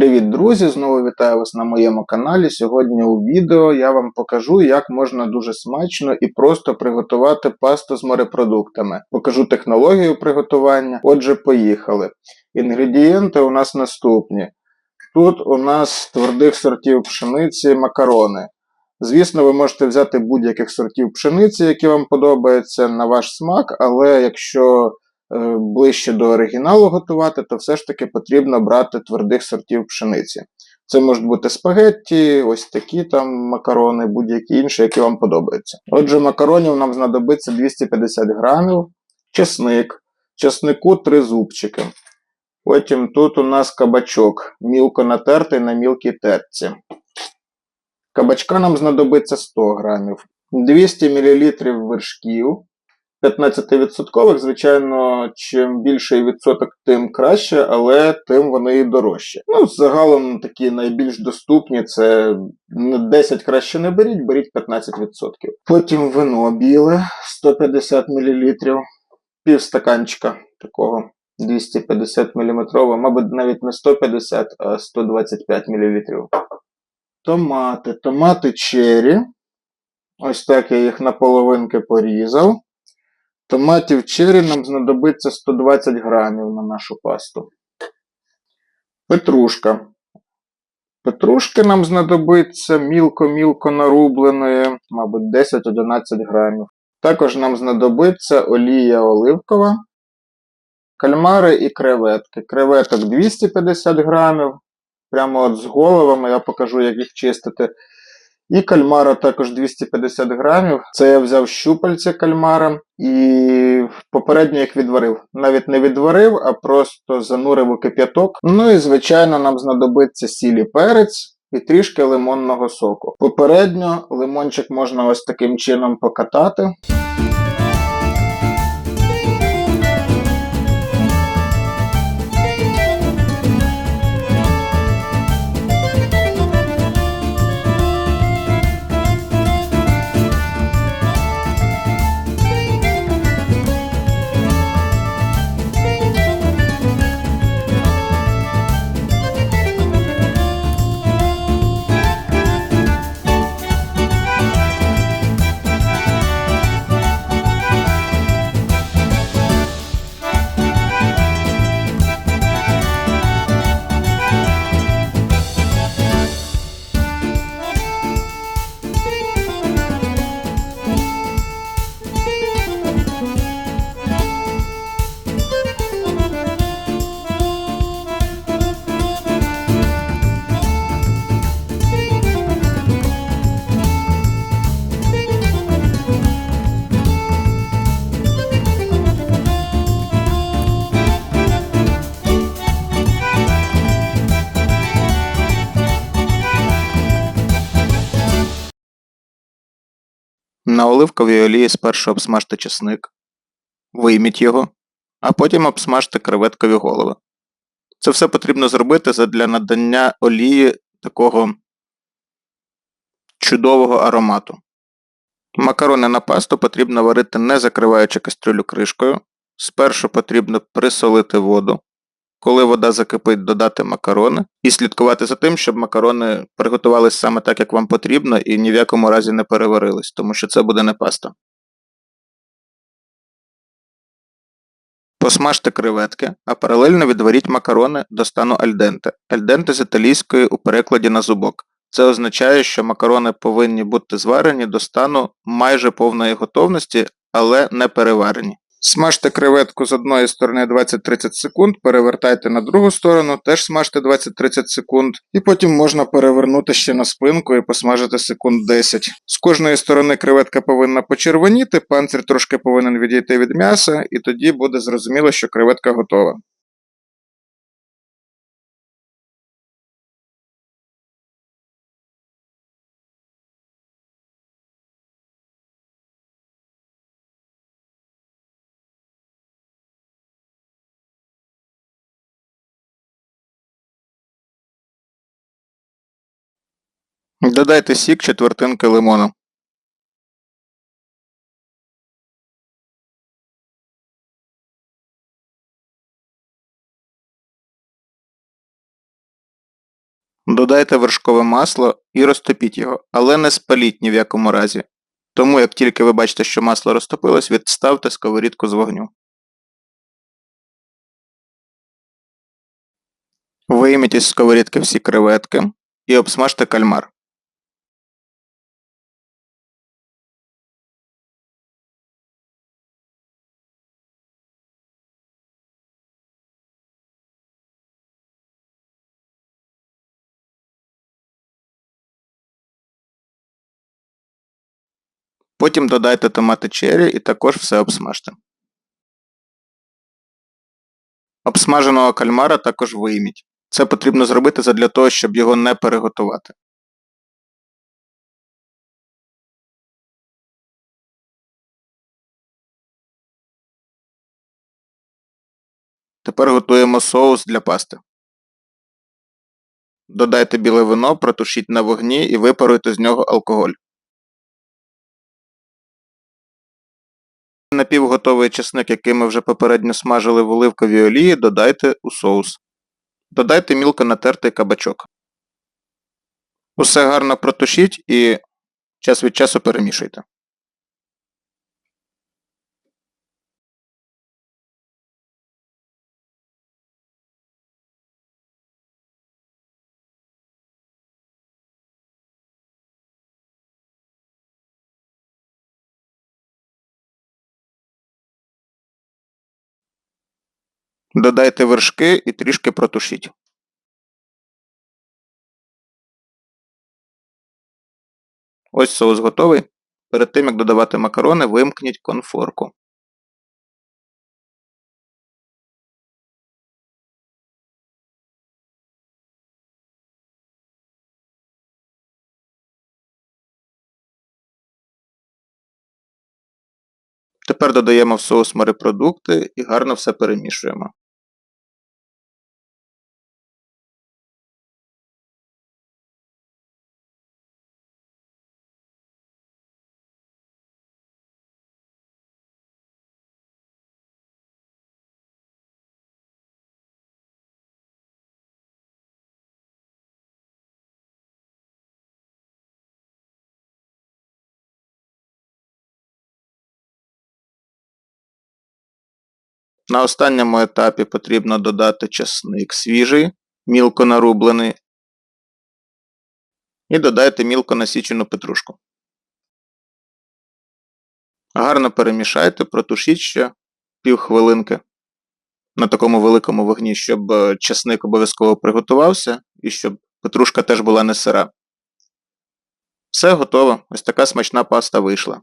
Привіт, друзі! Знову вітаю вас на моєму каналі. Сьогодні у відео я вам покажу, як можна дуже смачно і просто приготувати пасту з морепродуктами. Покажу технологію приготування. Отже, поїхали. Інгредієнти у нас наступні. Тут у нас твердих сортів пшениці макарони. Звісно, ви можете взяти будь-яких сортів пшениці, які вам подобаються на ваш смак, але якщо ближче до оригіналу готувати, то все ж таки потрібно брати твердих сортів пшениці. Це можуть бути спагетті, ось такі там макарони, будь-які інші, які вам подобаються. Отже, макаронів нам знадобиться 250 грамів, чесник, чеснику 3 зубчики. Потім тут у нас кабачок, мілко натертий на мілкій терці. Кабачка нам знадобиться 100 грамів, 200 мл вершків. 15%, звичайно, чим більший відсоток, тим краще, але тим вони і дорожчі. Ну, загалом такі найбільш доступні це 10 краще не беріть, беріть 15%. Потім вино біле 150 мл, пів стаканчика такого 250 мм, мабуть, навіть не 150, а 125 мл. Томати, томати чері. Ось так я їх на половинки порізав. Томатів чері нам знадобиться 120 грамів на нашу пасту. Петрушка. Петрушки нам знадобиться мілко-мілко нарубленої, мабуть, 10-11 грамів. Також нам знадобиться олія оливкова, кальмари і креветки. Креветок 250 грамів. Прямо от з головами я покажу, як їх чистити. І кальмара також 250 грамів. Це я взяв щупальця кальмара і попередньо їх відварив. Навіть не відварив, а просто занурив у кип'яток. Ну і, звичайно, нам знадобиться сілі перець. І трішки лимонного соку. Попередньо лимончик можна ось таким чином покатати. На оливковій олії спершу обсмажте чесник, вийміть його, а потім обсмажте креветкові голови. Це все потрібно зробити задля надання олії такого чудового аромату. Макарони на пасту потрібно варити не закриваючи кастрюлю кришкою. Спершу потрібно присолити воду, коли вода закипить, додати макарони і слідкувати за тим, щоб макарони приготувалися саме так, як вам потрібно, і ні в якому разі не переварились, тому що це буде не паста. Посмажте креветки, а паралельно відваріть макарони до стану альденте. Альденте з італійської у перекладі на зубок. Це означає, що макарони повинні бути зварені до стану майже повної готовності, але не переварені. Смажте креветку з одної сторони 20-30 секунд, перевертайте на другу сторону, теж смажте 20-30 секунд, і потім можна перевернути ще на спинку і посмажити секунд 10. З кожної сторони креветка повинна почервоніти, панцир трошки повинен відійти від м'яса, і тоді буде зрозуміло, що креветка готова. Додайте сік четвертинки лимона. Додайте вершкове масло і розтопіть його, але не спаліть ні в якому разі. Тому як тільки ви бачите, що масло розтопилось, відставте сковорідку з вогню. Вийміть із сковорідки всі креветки і обсмажте кальмар. Потім додайте томати черрі і також все обсмажте. Обсмаженого кальмара також вийміть. Це потрібно зробити задля того, щоб його не переготувати. Тепер готуємо соус для пасти. Додайте біле вино, протушіть на вогні і випаруйте з нього алкоголь. Напівготовий чесник, який ми вже попередньо смажили в оливковій олії, додайте у соус. Додайте мілко натертий кабачок. Усе гарно протушіть і час від часу перемішуйте. Додайте вершки і трішки протушіть. Ось соус готовий. Перед тим, як додавати макарони, вимкніть конфорку. Тепер додаємо в соус морепродукти і гарно все перемішуємо. На останньому етапі потрібно додати часник свіжий, мілко нарублений. І додайте мілко насічену петрушку. Гарно перемішайте, протушіть ще півхвилинки на такому великому вогні, щоб е, часник обов'язково приготувався і щоб петрушка теж була не сира. Все готово. Ось така смачна паста вийшла.